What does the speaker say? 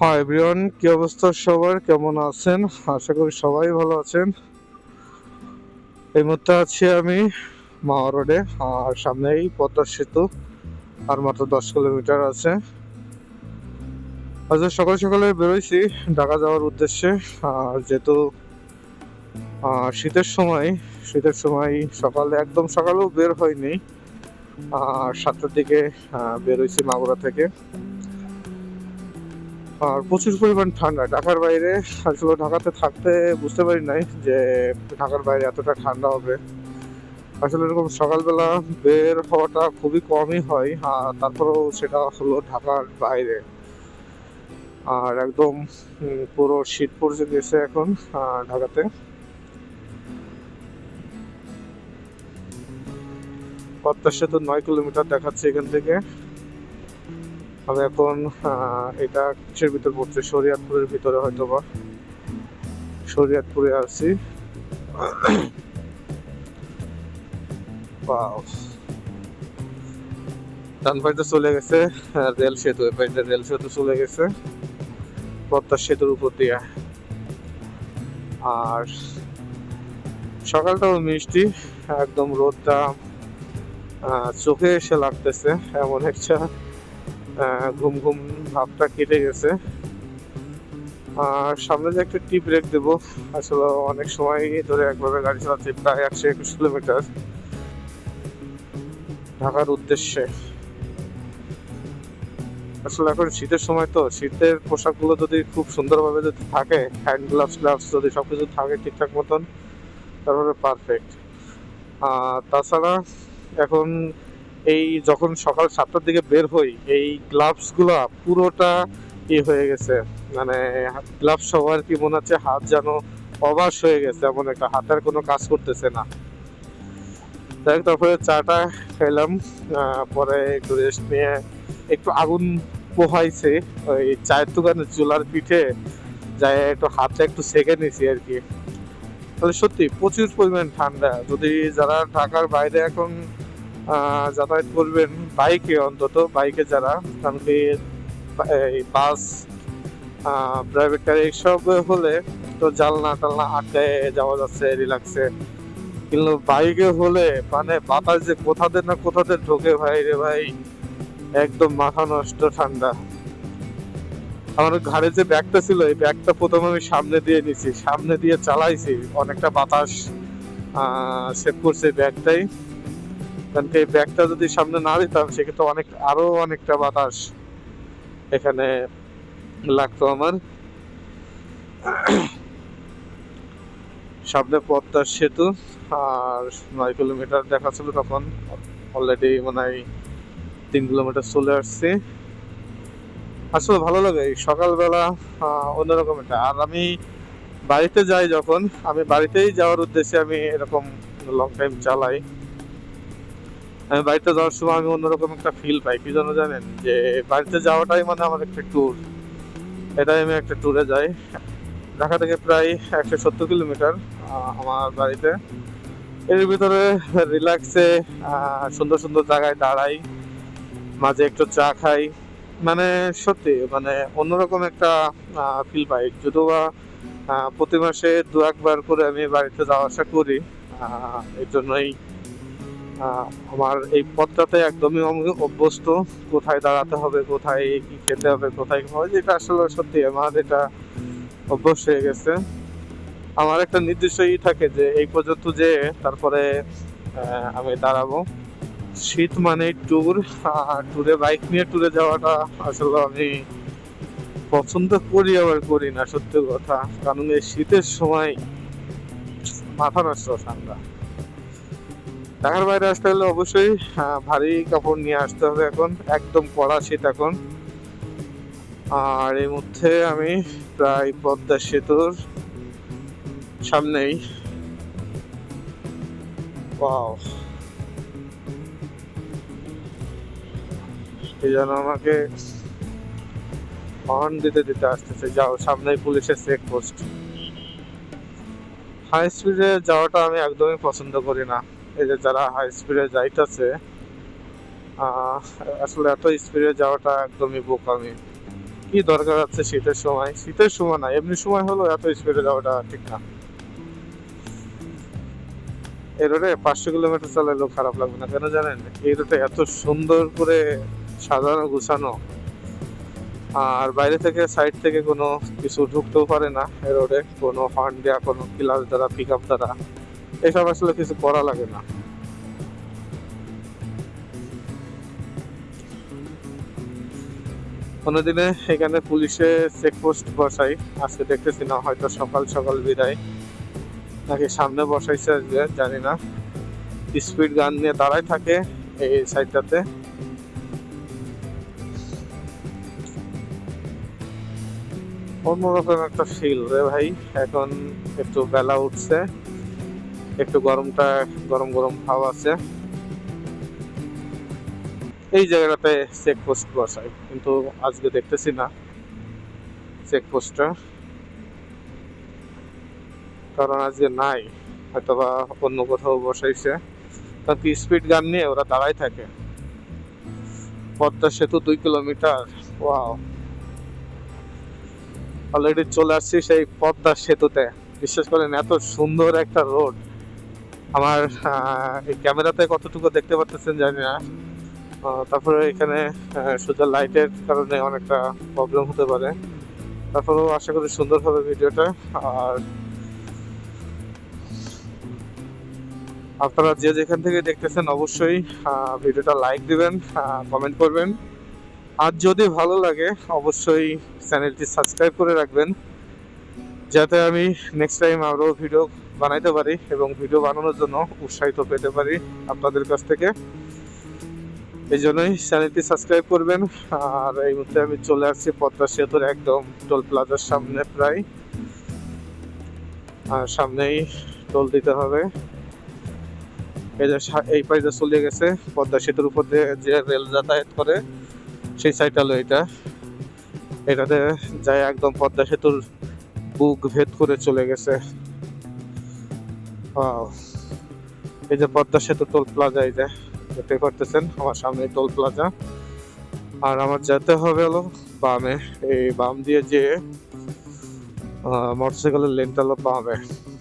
Hi everyone কি অবস্থা সবার? কেমন আছেন? আশা করি সবাই ভালো আছেন। এই মুহূর্তে আছি আমি মাওয়া রোডে, আর সামনেই পদ্মা সেতু, আর মাত্র দশ কিলোমিটার আছে। আজ সকাল সকালে বেরোইছি ঢাকা যাওয়ার উদ্দেশ্যে। আর যেহেতু শীতের সময় শীতের সময় সকালে, একদম সকালেও বের হয়নি। আর সাতটার দিকে বেরোইছি মাগুরা থেকে। আর প্রচুর পরিমাণ ঠান্ডা। ঢাকার বাইরে, আসলে ঢাকাতে থাকতে বুঝতে পারি নাই যে ঢাকার বাইরে এতটা ঠান্ডা হবে। আসলে এরকম সকালবেলা বের হওয়াটা খুবই কমই হয়, আর তারপরেও সেটা হলো ঢাকার বাইরে। আর একদম পুরো শীত পড়ে গেছে এখন ঢাকাতে। পদ্মা সেতু নয় কিলোমিটার দেখাচ্ছে এখান থেকে। আমি এখন এটা কিসের ভিতর পড়ছে? শরিয়াতপুরের ভিতরে হয়তো বা শরিয়াতপুরে আছি. ডান পাশে চলে গেছে। রেল সেতু, এ রেল সেতু চলে গেছে। পদ্মা সেতুর উপর দিয়ে। আর সকালটাও মিষ্টি, একদম রোদটা চোখে এসে লাগতেছে, এমন একটা ঘুম ঘুম ভাবটা কেটে গেছে। আর সামনে যে একটা টি ব্রেক দেবো, আসলে অনেক সময় ধরে একভাবে গাড়ি চালাচ্ছি, প্রায় একশো একুশ কিলোমিটার। ঢাকার উদ্দেশ্যে। আসলে এখন শীতের সময় তো, শীতের পোশাকগুলো যদি খুব সুন্দরভাবে যদি থাকে হ্যান্ড গ্লাভস গ্লাভস যদি সবকিছু থাকে ঠিকঠাক মতন, তারপরে পারফেক্ট আর তাছাড়া এখন এই যখন সকাল সাতটার দিকে বের হই এই গ্লাভসগুলা পুরোটা ই হয়ে গেছে। মানে গ্লাভস সহ আর কি মনে হচ্ছে হাত যেন অবাস হয়ে গেছে এমন একটা হাতের কোনো কাজ করতেছে না। হোক, তারপরে চাটা খেলাম পরে একটু রেস্ট নিয়ে একটু আগুন পোহাইছে ওই চায়ের দোকানে চুলার পিঠে যাই একটু হাতটা একটু সেকে নিছি আর কি। তাহলে সত্যি প্রচুর পরিমাণ ঠান্ডা। যদি যারা ঢাকার বাইরে এখন যাতায়াত করবেন বাইকে অন্তত বাইকে যারা এই বাস প্রাইভেট গাড়ি এইসব হলে তো জালনা টালনা আটকায় যাওয়া যাচ্ছে রিল্যাক্সে কিন্তু বাইকে হলে মানে বাতাস যে কোথাতে না কোথাতে ঢোকে ভাই রে ভাই, একদম মাথা নষ্ট ঠান্ডা। আমার ঘাড়ে যে ব্যাগটা ছিল, এই ব্যাগটা প্রথমে আমি সামনে দিয়ে নিছি, সামনে দিয়ে চালাইছি, অনেকটা বাতাস সেভ করছে ব্যাগটাই। কারণ এই ব্যাগটা যদি সামনে না দিতাম, সেক্ষেত্রে অনেক, আরও অনেকটা বাতাস এখানে লাগতো আমার। সামনে পদ্মা সেতু, আর নয় কিলোমিটার দেখাচ্ছিল তখন। অলরেডি মানে তিন কিলোমিটার চলে আসছি। আসলে ভালো লাগে সকালবেলা অন্যরকম একটা। আর আমি বাড়িতে যাই যখন, আমি বাড়িতেই যাওয়ার উদ্দেশ্যে আমি এরকম লং টাইম চালাই। বাড়িতে যাওয়ার সময় আমি অন্যরকম একটা ফিল পাই। কি জন্য জানেন? যে বাড়িতে যাওয়াটাই মানে আমার একটা ট্যুর এটাই আমি একটা ট্যুরে যাই। ঢাকা থেকে প্রায় একশো সত্তর কিলোমিটার আমার বাড়িতে। এর ভিতরে রিল্যাক্সে সুন্দর সুন্দর জায়গায় দাঁড়াই। মাঝে একটু চা খাই। মানে সত্যি মানে অন্যরকম একটা ফিল পাই। যদিও বা প্রতি মাসে দু একবার করে আমি বাড়িতে যাওয়া আসা করি এর জন্যই আমার এই পথটাতে একদমই আমি অভ্যস্ত। কোথায় দাঁড়াতে হবে, কোথায় কি খেতে হবে, কোথায় হবে যেটা আসলে সত্যি আমার এটা অভ্যস্ত হয়ে গেছে। আমার একটা নির্দিষ্ট ই থাকে যে এই পর্যন্ত যে তারপরে আমি দাঁড়াবো। শীত মানে ট্যুর ট্যুরে বাইক নিয়ে ট্যুরে যাওয়াটা আসলে আমি পছন্দ করি, আবার করি না, সত্যি কথা। কারণ এই শীতের সময় মাথা নষ্ট ঠান্ডা। ঢাকার বাইরে আসতে হলে অবশ্যই ভারী কাপড় নিয়ে আসতে হবে এখন, একদম কড়া শীত এখন। আর এই মধ্যে আমি প্রায় পদ্মা সেতুর সামনেই। যেন আমাকে হর্ন দিতে দিতে আসতেছে। যাও, সামনেই পুলিশের চেক পোস্ট হাই স্পিডে যাওয়াটা আমি একদমই পছন্দ করি না। এই যে যারা হাই স্পিডে যাইতেছে আসলে এত স্পিডে যাওয়াটা একদমই বোকামি। কি দরকার আছে শীতের সময়? শীতের সময় না, এমনি সময় হলো এত স্পিডে যাওয়াটা ঠিক না। এই রোডে পাঁচশো কিলোমিটার চালালেও খারাপ লাগবে না। কেন জানেন? এই রোডে এত সুন্দর করে সাজানো, গুছানো। আর বাইরে থেকে সাইড থেকে কোনো কিছু ঢুকতেও পারে না এই রোডে কোনো হর্ন দেওয়া কোনো ক্লাস দ্বারা পিক আপ দ্বারা। এসব আসলে কিছু করা লাগে না। কোনোদিনে এখানে পুলিশে চেকপোস্ট বসাই। আজকে দেখতেছি না, হয়তো সকাল সকাল বিদায়। নাকি সামনে বসাইছে জানি না। স্পিড গান নিয়ে দাঁড়ায় থাকে এই সাইডটাতে অন্যরকম একটা ফিল রে ভাই, এখন একটু বেলা উঠছে। একটু গরমটা, গরম গরম ভাব আছে। এই জায়গাটাতে চেকপোস্ট বসাই, কিন্তু আজকে দেখতেছি না চেকপোস্টটা কারণ আজকে নাই, হয়তোবা অন্য কোথাও বসাইছে। কারণ কি স্পিড গান নিয়ে ওরা দাঁড়ায় থাকে। পদ্মা সেতু দুই কিলোমিটার, ওয়াও। অলরেডি চলে আসছি সেই পদ্মা সেতুতে। বিশেষ করেন এত সুন্দর একটা রোড আমার এই ক্যামেরাতে কতটুকু দেখতে পাচ্ছেন জানি না। তারপরে এখানে সোজা লাইটের কারণে অনেকটা প্রবলেম হতে পারে। তারপরেও আশা করি সুন্দর হবে ভিডিওটা। আর আপনারা যে যেখান থেকে দেখতেছেন অবশ্যই ভিডিওটা লাইক দিবেন কমেন্ট করবেন। আর যদি ভালো লাগে, অবশ্যই চ্যানেলটি সাবস্ক্রাইব করে রাখবেন। যাতে আমি নেক্সট টাইম আরও ভিডিও বানাইতে পারি এবং ভিডিও বানানোর জন্য উৎসাহিত পেতে পারি আপনাদের কাছ থেকে। এই জন্যই চ্যানেলটি সাবস্ক্রাইব করবেন। আর এই মুহূর্তে আমি চলে আসছি পদ্মা সেতুর একদম টোল প্লাজার সামনে প্রায়। আর সামনেই টোল দিতে হবে। এই যে এই পাশে চলে গেছে পদ্মা সেতুর উপর দিয়ে যে রেল যাতায়াত করে, সেই সাইড হলো এটা। এটাতে যায় একদম পদ্মা সেতুর বুক ভেদ করে চলে গেছে. এই যে পদ্মা সেতু টোল প্লাজা এই যে দেখতে করতেছেন আমার সামনে টোল প্লাজা আর আমার যেতে হবে হলো বামে, এই বাম দিয়ে যে মোটরসাইকেলের লেনটা হলো বামে।